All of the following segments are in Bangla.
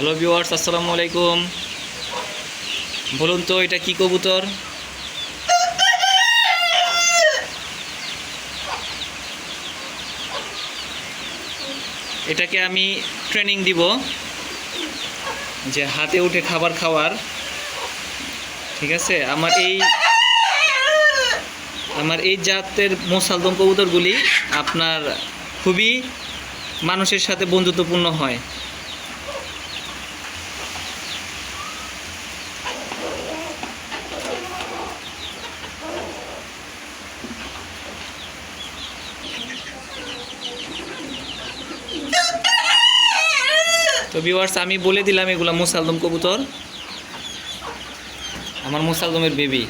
হ্যালো ভিউয়ার্স আসসালামু আলাইকুম। বলুন তো, এটা কি কবুতর? এটাকে আমি ট্রেনিং দিব যে হাতে উঠে খাবার খাওয়ার। ঠিক আছে? আমার এই আমার এই জাতের মোসালদম কবুতরগুলি আপনার খুবই মানুষের সাথে বন্ধুত্বপূর্ণ হয়। তো ভিউয়ার্স আমি বলে দিলাম এগুলা মুসালদম কবুতর। আমার মুসালদমের বেবি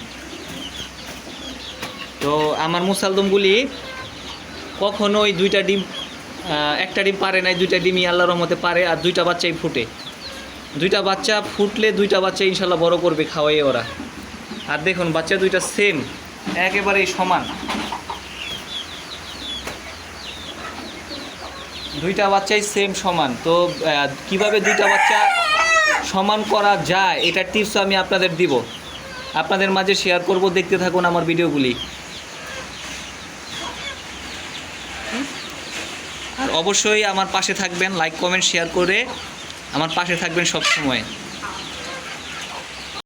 তো আমার মুসালদমগুলি কখনো ওই দুইটা ডিম একটা ডিম পারে নাই, দুইটা ডিমই আল্লাহর রহমতে পারে, আর দুইটা বাচ্চাই ফুটে। দুইটা বাচ্চা ফুটলে দুইটা বাচ্চা ইনশাল্লাহ বড় করবে খাওয়াই ওরা। আর দেখুন, বাচ্চা দুইটা সেম একেবারেই সমান। দুইটা বাচ্চাই সেম সমান। তো কীভাবে দুইটা বাচ্চা সমান করা যায় এটার টিপস আমি আপনাদের দিব। আপনাদের মাঝে শেয়ার করব, দেখতে থাকুন আমার ভিডিওগুলি আর অবশ্যই আমার পাশে থাকবেন লাইক কমেন্ট শেয়ার করে আমার পাশে থাকবেন সব সময়